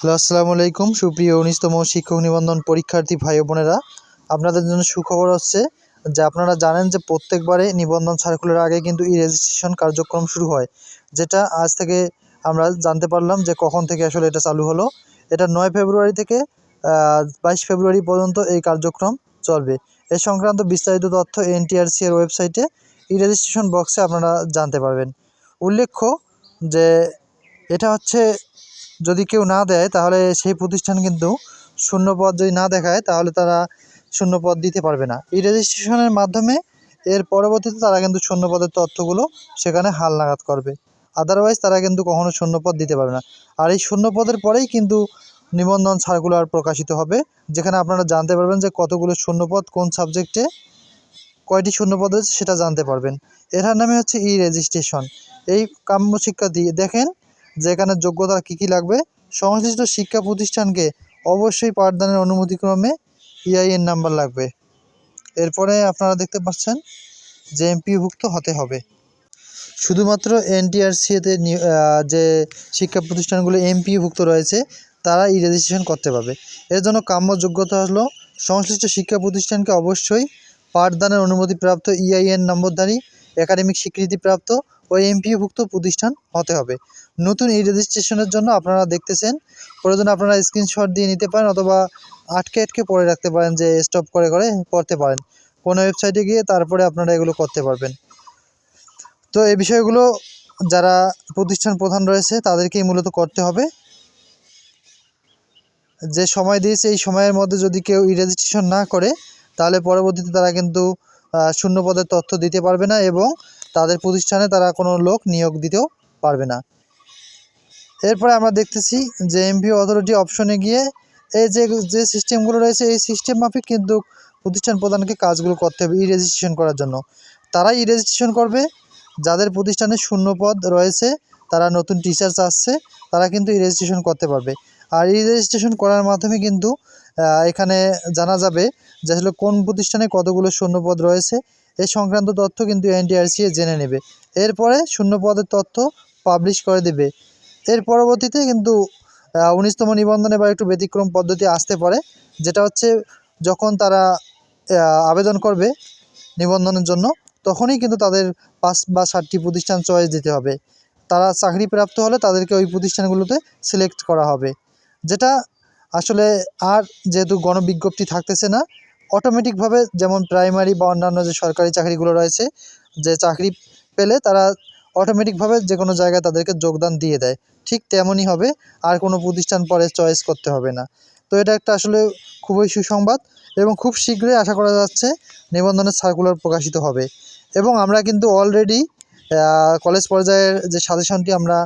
Hello, আসসালামু আলাইকুম। সুপ্রিয় উনিশতম শিক্ষক নিবন্ধন পরীক্ষার্থী ভাই বোনেরা, আপনাদের জন্য সুখবর হচ্ছে যে আপনারা জানেন যে প্রত্যেকবারে নিবন্ধন সার্কুলার আগে কিন্তু ই রেজিস্ট্রেশন কার্যক্রম শুরু হয়, যেটা আজ থেকে আমরা জানতে পারলাম যে কখন থেকে আসলে এটা চালু হলো। এটা নয় ফেব্রুয়ারি থেকে বাইশ ফেব্রুয়ারি পর্যন্ত এই কার্যক্রম চলবে। এ সংক্রান্ত বিস্তারিত তথ্য এনটিআরসি এর ওয়েবসাইটে ই রেজিস্ট্রেশন বক্সে আপনারা জানতে পারবেন। উল্লেখ্য যে এটা হচ্ছে যদি কেউ না দেয়, তাহলে সেই প্রতিষ্ঠান কিন্তু শূন্য পদ যদি না দেখায়, তাহলে তারা শূন্য পদ দিতে পারবে না। এই রেজিস্ট্রেশনের মাধ্যমে এর পরবর্তীতে তারা কিন্তু শূন্য পদের তথ্যগুলো সেখানে হাল নাগাদ করবে। আদারওয়াইজ তারা কিন্তু কখনো শূন্য পদ দিতে পারবে না। আর এই শূন্য পদের পরেই কিন্তু নিবন্ধন সার্কুলার প্রকাশিত হবে, যেখানে আপনারা জানতে পারবেন যে কতগুলো শূন্য পদ কোন সাবজেক্টে কয়টি শূন্য পদ আছে সেটা জানতে পারবেন। এটার নামে হচ্ছে ই রেজিস্ট্রেশন এই কাম্য শিক্ষা দিয়ে দেখেন যে এখানে যোগ্যতা কী কী লাগবে? সংশ্লিষ্ট শিক্ষা প্রতিষ্ঠানকে অবশ্যই পাঠদানের অনুমতিক্রমে ইআইএন নাম্বার লাগবে। এরপরে আপনারা দেখতে পাচ্ছেন যে এমপিভুক্ত হতে হবে। শুধুমাত্র এনটিআরসিতে যে শিক্ষা প্রতিষ্ঠানগুলো এমপিভুক্ত রয়েছে, তারা ই রেজিস্ট্রেশন করতে পারবে। এর জন্য কাম্য যোগ্যতা হলো, সংশ্লিষ্ট শিক্ষা প্রতিষ্ঠানকে অবশ্যই পাঠদানের অনুমতিপ্রাপ্ত ইআইএন নম্বরধারী একাডেমিক স্বীকৃতিপ্রাপ্ত ও এমপিওভুক্ত প্রতিষ্ঠান হতে হবে। নতুন ই রেজিস্ট্রেশনের জন্য আপনারা দেখতেছেন, প্রয়োজন আপনারা স্ক্রিনশট দিয়ে নিতে পারেন অথবা আটকে আটকে পড়ে রাখতে পারেন যে স্টপ করে করে পড়তে পারেন। কোনো ওয়েবসাইটে গিয়ে তারপরে আপনারা এগুলো করতে পারবেন। তো এই বিষয়গুলো যারা প্রতিষ্ঠান প্রধান রয়েছে, তাদেরকেই মূলত করতে হবে। যে সময় দিয়েছে, এই সময়ের মধ্যে যদি কেউ ই রেজিস্ট্রেশন না করে, তাহলে পরবর্তীতে তারা কিন্তু শূন্য পদের তথ্য দিতে পারবে না এবং তাদের প্রতিষ্ঠানে তারা কোনো লোক নিয়োগ দিতেও পারবে না। এরপরে আমরা দেখতেছি যে এমপি অথরিটি অপশনে গিয়ে এই যে যে সিস্টেমগুলো রয়েছে, এই সিস্টেম মাফিক কিন্তু প্রতিষ্ঠান প্রধানকে কাজগুলো করতে হবে ই রেজিস্ট্রেশন করার জন্য। তারাই ই রেজিস্ট্রেশন করবে, যাদের প্রতিষ্ঠানে শূন্য পদ রয়েছে, তারা নতুন টিচার্স আসছে, তারা কিন্তু ই রেজিস্ট্রেশন করতে পারবে। আর ই রেজিস্ট্রেশন করার মাধ্যমে কিন্তু এখানে জানা যাবে যে আসলে কোন প্রতিষ্ঠানে কতগুলো শূন্যপদ রয়েছে। এই সংক্রান্ত তথ্য কিন্তু এনটিআরসি জেনে নেবে। এরপরে শূন্য পদের তথ্য পাবলিশ করে দেবে। এর পরবর্তীতে কিন্তু উনিশতম নিবন্ধনে বা একটু ব্যতিক্রম পদ্ধতি আসতে পারে, যেটা হচ্ছে যখন তারা আবেদন করবে নিবন্ধনের জন্য, তখনই কিন্তু তাদের পাঁচ বা সাতটি প্রতিষ্ঠান চয়েস দিতে হবে। তারা চাকরি প্রাপ্ত হলে তাদেরকে ওই প্রতিষ্ঠানগুলোতে সিলেক্ট করা হবে। যেটা আসলে আর যেহেতু গণবিজ্ঞপ্তি থাকতেছে না অটোমেটিকভাবে যেমন প্রাইমারি বা অন্যান্য যে সরকারি চাকরিগুলো রয়েছে, যে চাকরি পেলে তারা অটোমেটিকভাবে যে কোনো জায়গায় তাদেরকে যোগদান দিয়ে দেয়। ঠিক তেমনই হবে, আর কোনো প্রতিষ্ঠান পরে চয়েস করতে হবে না। তো এটা একটা আসলে খুবই সুসংবাদ এবং খুব শীঘ্রই আশা করা যাচ্ছে নিবন্ধনের সার্কুলার প্রকাশিত হবে। এবং আমরা কিন্তু অলরেডি কলেজ পর্যায়ের যে সাজেশনটি আমরা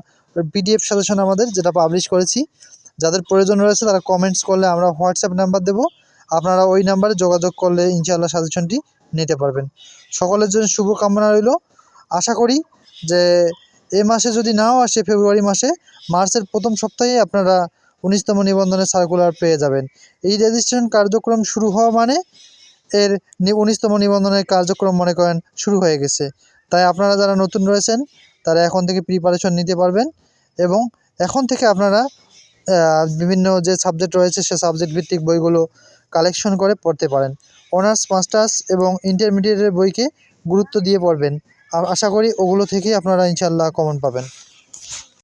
পিডিএফ সাজেশন আমাদের যেটা পাবলিশ করেছি যাদের প্রয়োজন রয়েছে তারা কমেন্টস করলে আমরা হোয়াটসঅ্যাপ নাম্বার দেবো। আপনারা ওই নাম্বারে যোগাযোগ করলে ইনশাআল্লাহ সাজেশনটি নিতে পারবেন। সকলের জন্য শুভকামনা রইল। আশা করি যে এ মাসে যদি নাও আসে, ফেব্রুয়ারি মাসে, মার্চের প্রথম সপ্তাহে আপনারা উনিশতম নিবন্ধনের সার্কুলার পেয়ে যাবেন। এই রেজিস্ট্রেশন কার্যক্রম শুরু হওয়া মানে এর উনিশতম নিবন্ধনের কার্যক্রম মনে করেন শুরু হয়ে গেছে। তাই আপনারা যারা নতুন রয়েছেন, তারা এখন থেকে প্রিপারেশন নিতে পারবেন এবং এখন থেকে আপনারা বিভিন্ন যে সাবজেক্ট রয়েছে, সে সাবজেক্ট ভিত্তিক বইগুলো কালেকশন করে পড়তে পারেন। অনার্স মাস্টার্স এবং ইন্টারমিডিয়েটের বইকে গুরুত্ব দিয়ে পড়বেন। আশা করি ওগুলো থেকেই আপনারা ইনশাল্লাহ কমন পাবেন।